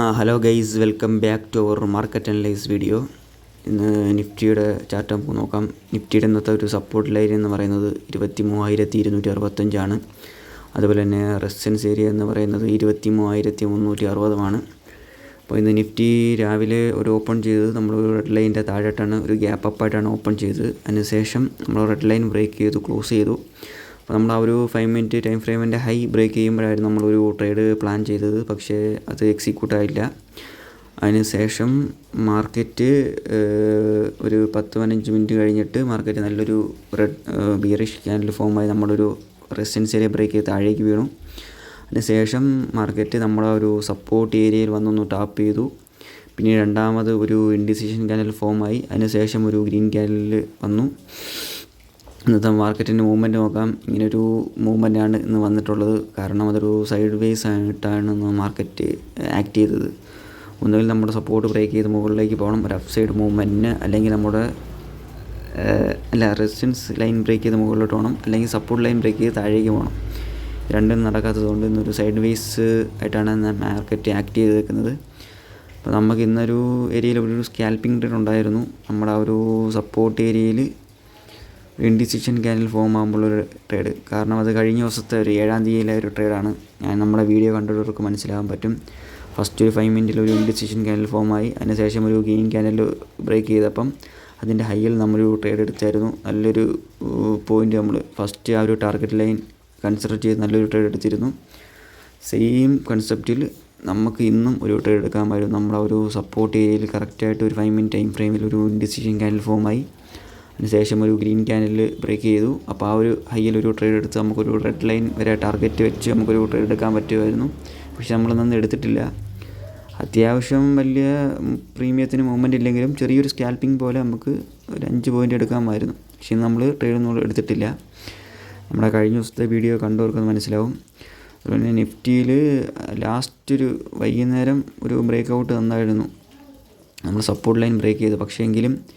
ആ hello guys welcome back to our market analyse video. ഇന്ന് നിഫ്റ്റിയുടെ ചാർട്ട് നമുക്ക് നോക്കാം. നിഫ്റ്റിയുടെ ഇന്നത്തെ ഒരു സപ്പോർട്ട് ലൈൻ എന്ന് പറയുന്നത് ഇരുപത്തി മൂവായിരത്തി ഇരുന്നൂറ്റി അറുപത്തഞ്ചാണ് അതുപോലെ തന്നെ റെസിസ്റ്റൻസ് ഏരിയ എന്ന് പറയുന്നത് ഇരുപത്തി മൂവായിരത്തി മുന്നൂറ്റി അറുപതുമാണ് അപ്പോൾ ഇന്ന് നിഫ്റ്റി രാവിലെ ഒരു ഓപ്പൺ ചെയ്തത് നമ്മൾ റെഡ് ലൈനിന്റെ താഴെട്ടാണ്. ഒരു ഗ്യാപ്പ് അപ്പായിട്ടാണ് ഓപ്പൺ ചെയ്തത്. അതിനുശേഷം നമ്മൾ റെഡ് ലൈൻ ബ്രേക്ക് ചെയ്തു ക്ലോസ് ചെയ്തു. അപ്പോൾ നമ്മൾ ആ ഒരു ഫൈവ് മിനിറ്റ് ടൈം ഫ്രെയിമിന്റെ ഹൈ ബ്രേക്ക് ചെയ്യുമ്പോഴായിരുന്നു നമ്മളൊരു ട്രേഡ് പ്ലാൻ ചെയ്തത്. പക്ഷേ അത് എക്സിക്യൂട്ട് ആയില്ല. അതിന് ശേഷം മാർക്കറ്റ് ഒരു പത്ത് പതിനഞ്ച് മിനിറ്റ് കഴിഞ്ഞിട്ട് മാർക്കറ്റ് നല്ലൊരു റെഡ് ബിയറിഷ് ക്യാൻഡിൽ ഫോമായി നമ്മളൊരു റെസിസ്റ്റൻസ് ഏരിയ ബ്രേക്ക് ചെയ്ത് താഴേക്ക് വീണു. അതിന് ശേഷം മാർക്കറ്റ് നമ്മളെ ഒരു സപ്പോർട്ട് ഏരിയയിൽ വന്നൊന്ന് ടാപ്പ് ചെയ്തു. പിന്നെ രണ്ടാമത് ഒരു ഇൻഡിസിഷൻ ക്യാനൽ ഫോമായി അതിന് ശേഷം ഒരു ഗ്രീൻ ക്യാനലിൽ വന്നു. ഇന്നത്തെ മാർക്കറ്റിന്റെ മൂവ്മെന്റ് നോക്കാം. ഇങ്ങനൊരു മൂവ്മെന്റാണ് ഇന്ന് വന്നിട്ടുള്ളത്. കാരണം അതൊരു സൈഡ് വേസ് ആയിട്ടാണ് ഇന്ന് മാർക്കറ്റ് ആക്ട് ചെയ്തത്. ഒന്നുകിൽ നമ്മുടെ സപ്പോർട്ട് ബ്രേക്ക് ചെയ്ത് മുകളിലേക്ക് പോകണം. ഒരു അപ്പ് സൈഡ് മൂവ്മെന്റിന് അല്ലെങ്കിൽ നമ്മുടെ അല്ല റെസിസ്റ്റൻസ് ലൈൻ ബ്രേക്ക് ചെയ്ത് മുകളിലോട്ട് പോകണം. അല്ലെങ്കിൽ സപ്പോർട്ട് ലൈൻ ബ്രേക്ക് ചെയ്ത് താഴേക്ക് പോകണം. രണ്ടും നടക്കാത്തതുകൊണ്ട് ഇന്നൊരു സൈഡ് വേസ് ആയിട്ടാണ് മാർക്കറ്റ് ആക്ട് ചെയ്ത് നിൽക്കുന്നത് അപ്പോൾ നമുക്ക് ഇന്നൊരു ഏരിയയിൽ ഒരു സ്കാൽപ്പിംഗ് ട്രേഡ് ഉണ്ടായിരുന്നു. നമ്മുടെ ആ ഒരു സപ്പോർട്ട് ഏരിയയിൽ ഇൻഡിസിഷൻ ക്യാനൽ ഫോം ആകുമ്പോഴൊരു ട്രേഡ് കാരണം അത് കഴിഞ്ഞ ദിവസത്തെ ഒരു ഏഴാം തീയതിയിലെ ഒരു ട്രേഡാണ് ഞാൻ നമ്മുടെ വീഡിയോ കണ്ടവർക്ക് മനസ്സിലാകാൻ പറ്റും. ഫസ്റ്റ് ഒരു ഫൈവ് മിനിറ്റിൽ ഒരു ഇൻഡിസിഷൻ ക്യാനൽ ഫോമായി അതിനുശേഷം ഒരു ഗെയിൻ ക്യാനൽ ബ്രേക്ക് ചെയ്തപ്പം അതിന്റെ ഹൈയിൽ നമ്മളൊരു ട്രേഡ് എടുത്തായിരുന്നു. നല്ലൊരു പോയിന്റ് നമ്മൾ ഫസ്റ്റ് ആ ഒരു ടാർഗറ്റ് ലൈൻ കൺസിഡർ ചെയ്ത് നല്ലൊരു ട്രേഡ് എടുത്തിരുന്നു. സെയിം കൺസെപ്റ്റിൽ നമുക്ക് ഇന്നും ഒരു ട്രേഡ് എടുക്കാൻ എടുക്കാമായിരുന്നു നമ്മുടെ ഒരു സപ്പോർട്ട് ഏരിയയിൽ കറക്റ്റായിട്ട് ഒരു ഫൈവ് മിനിറ്റ് ടൈം ഫ്രെയിമിൽ ഒരു ഇൻഡിസിഷൻ ക്യാനൽ ഫോമായി അതിനുശേഷം ഒരു ഗ്രീൻ ക്യാൻഡിൽ ബ്രേക്ക് ചെയ്തു. അപ്പോൾ ആ ഒരു ഹൈയിൽ ഒരു ട്രേഡ് എടുത്ത് നമുക്കൊരു റെഡ് ലൈൻ വരെ ടാർഗറ്റ് വെച്ച് നമുക്കൊരു ട്രേഡ് എടുക്കാൻ പറ്റുമായിരുന്നു. പക്ഷെ നമ്മളൊന്നും എടുത്തിട്ടില്ല. അത്യാവശ്യം വലിയ പ്രീമിയത്തിന് മൂവ്മെന്റ് ഇല്ലെങ്കിലും ചെറിയൊരു സ്കാൽപ്പിംഗ് പോലെ നമുക്ക് ഒരു അഞ്ച് പോയിന്റ് എടുക്കാമായിരുന്നു. പക്ഷേ നമ്മൾ ട്രേഡ് ഒന്നും എടുത്തിട്ടില്ല. നമ്മുടെ കഴിഞ്ഞ ദിവസത്തെ വീഡിയോ കണ്ടവർക്കൊന്ന് മനസ്സിലാവും. അതുപോലെ നിഫ്റ്റിയിൽ ലാസ്റ്റ് ഒരു വൈകുന്നേരം ഒരു ബ്രേക്ക് ഔട്ട് തന്നായിരുന്നു. നമ്മൾ സപ്പോർട്ട് ലൈൻ ബ്രേക്ക് ചെയ്തു. പക്ഷേ എങ്കിലും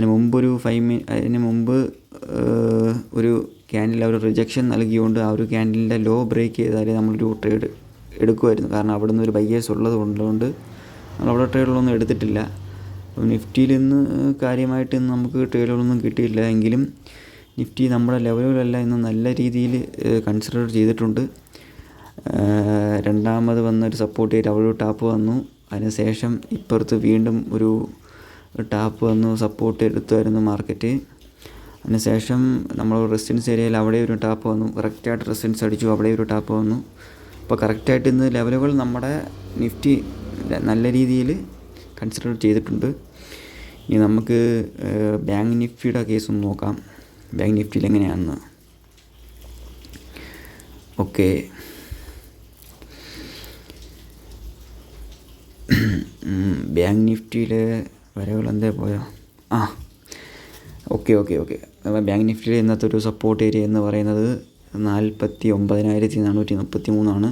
അതിന് മുമ്പ് ഒരു ഫൈവ് മിനി അതിന് മുമ്പ് ഒരു ക്യാൻഡിൽ അവർ റിജക്ഷൻ നൽകിയുകൊണ്ട് ആ ഒരു ക്യാൻഡിലിന്റെ ലോ ബ്രേക്ക് ചെയ്താലേ നമ്മളൊരു ട്രേഡ് എടുക്കുമായിരുന്നു കാരണം അവിടെ നിന്ന് ഒരു ബയ്യേഴ്സ് ഉള്ളത് കൊണ്ടുകൊണ്ട് നമ്മളവിടെ ട്രേഡുകളൊന്നും എടുത്തിട്ടില്ല. അപ്പം നിഫ്റ്റിയിൽ ഇന്ന് കാര്യമായിട്ട് ഇന്ന് നമുക്ക് ട്രേഡുകളൊന്നും കിട്ടിയില്ല. എങ്കിലും നിഫ്റ്റി നമ്മുടെ ലെവലുകളെല്ലാം ഇന്ന് നല്ല രീതിയിൽ കൺസിഡർ ചെയ്തിട്ടുണ്ട്. രണ്ടാമത് വന്നൊരു സപ്പോർട്ട് ചെയ്ത് അവിടെ ടാപ്പ് വന്നു. അതിനുശേഷം ഇപ്പുറത്ത് വീണ്ടും ഒരു ടാപ്പ് വന്നു സപ്പോർട്ട് എടുത്തുമായിരുന്നു മാർക്കറ്റ് അതിനുശേഷം നമ്മൾ റെസിഡൻസ് ഏരിയയിൽ അവിടെ ഒരു ടാപ്പ് വന്നു. കറക്റ്റായിട്ട് റെസിഡൻസ് അടിച്ചു അവിടെ ഒരു ടാപ്പ് വന്നു. അപ്പോൾ കറക്റ്റായിട്ട് ഇന്ന് ലെവലുകൾ നമ്മുടെ നിഫ്റ്റി നല്ല രീതിയിൽ കൺസിഡർ ചെയ്തിട്ടുണ്ട്. ഇനി നമുക്ക് ബാങ്ക് നിഫ്റ്റിയുടെ കേസ് ഒന്ന് നോക്കാം. ബാങ്ക് നിഫ്റ്റിയിൽ എങ്ങനെയാണെന്ന്. ഓക്കെ ബാങ്ക് നിഫ്റ്റിയിലെ വരകൾ എന്തേ പോയോ? ആ ഓക്കെ ഓക്കെ ഓക്കെ. ബാങ്ക് നിഫ്റ്റിയിലെ ഇന്നത്തെ ഒരു സപ്പോർട്ട് ഏരിയ എന്ന് പറയുന്നത് നാൽപ്പത്തി ഒമ്പതിനായിരത്തി നാനൂറ്റി മുപ്പത്തി മൂന്നാണ്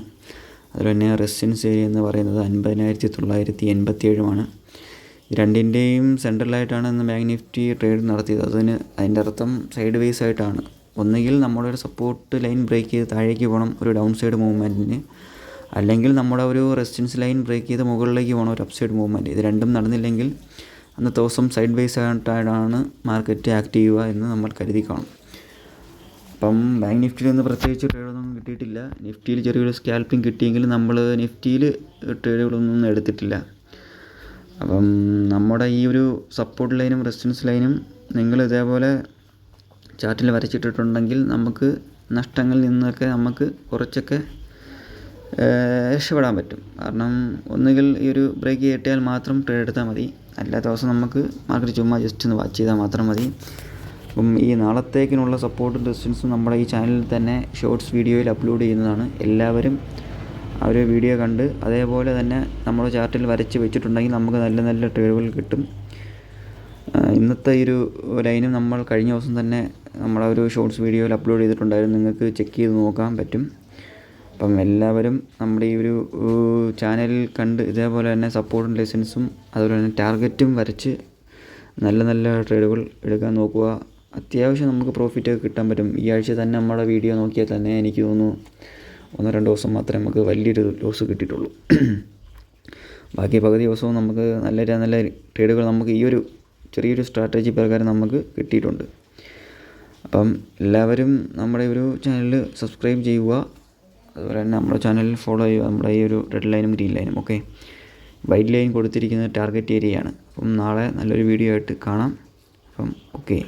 അതുപോലെ തന്നെ റെസിഡൻസ് ഏരിയ എന്ന് പറയുന്നത് അൻപതിനായിരത്തി തൊള്ളായിരത്തി എൺപത്തി ഏഴുമാണ് രണ്ടിന്റെയും സെൻട്രലായിട്ടാണ് ഇന്ന് ബാങ്ക് നിഫ്റ്റി ട്രേഡ് നടത്തിയത്. അതിന് അതിന്റെ അർത്ഥം സൈഡ് വേസ് ആയിട്ടാണ്. ഒന്നുകിൽ നമ്മുടെ ഒരു സപ്പോർട്ട് ലൈൻ ബ്രേക്ക് ചെയ്ത് താഴേക്ക് പോകണം ഒരു ഡൗൺ സൈഡ് മൂവ്മെന്റിന് അല്ലെങ്കിൽ നമ്മുടെ ഒരു റെസിസ്റ്റൻസ് ലൈൻ ബ്രേക്ക് ചെയ്ത് മുകളിലേക്ക് പോകണം ഒരു അപ്സൈഡ് സൈഡ് മൂവ്മെന്റ് ഇത് രണ്ടും നടന്നില്ലെങ്കിൽ അന്നത്തെ ദിവസം സൈഡ് വൈസ് ആയിട്ടാണ് മാർക്കറ്റ് ചെയ്യുക എന്ന് നമ്മൾ കരുതി കാണും. അപ്പം ബാങ്ക് നിഫ്റ്റിയിൽ നിന്ന് പ്രത്യേകിച്ച് ട്രേഡൊന്നും കിട്ടിയിട്ടില്ല. നിഫ്റ്റിയിൽ ചെറിയൊരു സ്കാൽപ്പിംഗ് കിട്ടിയെങ്കിലും നമ്മൾ നിഫ്റ്റിയിൽ ട്രേഡുകളൊന്നും എടുത്തിട്ടില്ല. അപ്പം നമ്മുടെ ഈ ഒരു സപ്പോർട്ട് ലൈനും റെസിസ്റ്റൻസ് ലൈനും നിങ്ങൾ ഇതേപോലെ ചാർട്ടിൽ വരച്ചിട്ടിട്ടുണ്ടെങ്കിൽ നമുക്ക് നഷ്ടങ്ങളിൽ നിന്നൊക്കെ നമുക്ക് കുറച്ചൊക്കെ രക്ഷപ്പെടാൻ പറ്റും. കാരണം ഒന്നുകിൽ ഈ ഒരു ബ്രേക്ക് കിട്ടിയാൽ മാത്രം ട്രേഡ് എടുത്താൽ മതി. അല്ലാത്ത ദിവസം നമുക്ക് മാർക്കറ്റ് ചുമ്മാ ജസ്റ്റ് ഒന്ന് വാച്ച് ചെയ്താൽ മാത്രം മതി. അപ്പം ഈ നാളത്തേക്കിനുള്ള സപ്പോർട്ടും റെസിസ്റ്റൻസും നമ്മുടെ ഈ ചാനലിൽ തന്നെ ഷോർട്സ് വീഡിയോയിൽ അപ്ലോഡ് ചെയ്യുന്നതാണ്. എല്ലാവരും ആ ഒരു വീഡിയോ കണ്ട് അതേപോലെ തന്നെ നമ്മൾ ചാർട്ടിൽ വരച്ച് വെച്ചിട്ടുണ്ടെങ്കിൽ നമുക്ക് നല്ല നല്ല ട്രേഡുകൾ കിട്ടും. ഇന്നത്തെ ഈ ഒരു ലൈനും നമ്മൾ കഴിഞ്ഞ ദിവസം തന്നെ നമ്മളൊരു ഒരു ഷോർട്സ് വീഡിയോയിൽ അപ്ലോഡ് ചെയ്തിട്ടുണ്ടായിരുന്നു. നിങ്ങൾക്ക് ചെക്ക് ചെയ്ത് നോക്കാൻ പറ്റും. അപ്പം എല്ലാവരും നമ്മുടെ ഈ ഒരു ചാനലിൽ കണ്ട് ഇതേപോലെ തന്നെ സപ്പോർട്ടും ലൈസൻസും അതുപോലെ തന്നെ ടാർഗറ്റും വരച്ച് നല്ല നല്ല ട്രേഡുകൾ എടുക്കാൻ നോക്കുക. അത്യാവശ്യം നമുക്ക് പ്രോഫിറ്റ് ഒക്കെ കിട്ടാൻ പറ്റും. ഈ ആഴ്ച തന്നെ നമ്മുടെ വീഡിയോ നോക്കിയാൽ തന്നെ എനിക്ക് തോന്നുന്നു ഒന്നോ രണ്ടോ ദിവസം മാത്രമേ നമുക്ക് വലിയൊരു ലോസ് കിട്ടിയിട്ടുള്ളൂ. ബാക്കി പകുതി ദിവസവും നമുക്ക് നല്ല നല്ല ട്രേഡുകൾ നമുക്ക് ഈ ഒരു ചെറിയൊരു സ്ട്രാറ്റജി പ്രകാരം നമുക്ക് കിട്ടിയിട്ടുണ്ട്. അപ്പം എല്ലാവരും നമ്മുടെ ഒരു ചാനൽ സബ്സ്ക്രൈബ് ചെയ്യുക. അതുപോലെ തന്നെ നമ്മുടെ ചാനൽ ഫോളോ ചെയ്യുക. നമ്മുടെ ഈ ഒരു റെഡ് ലൈനും ഗ്രീൻ ലൈനും ഓക്കെ വൈറ്റ് ലൈൻ കൊടുത്തിരിക്കുന്നത് ടാർഗറ്റ് ഏരിയയാണ് അപ്പം നാളെ നല്ലൊരു വീഡിയോ ആയിട്ട് കാണാം. അപ്പം ഓക്കെ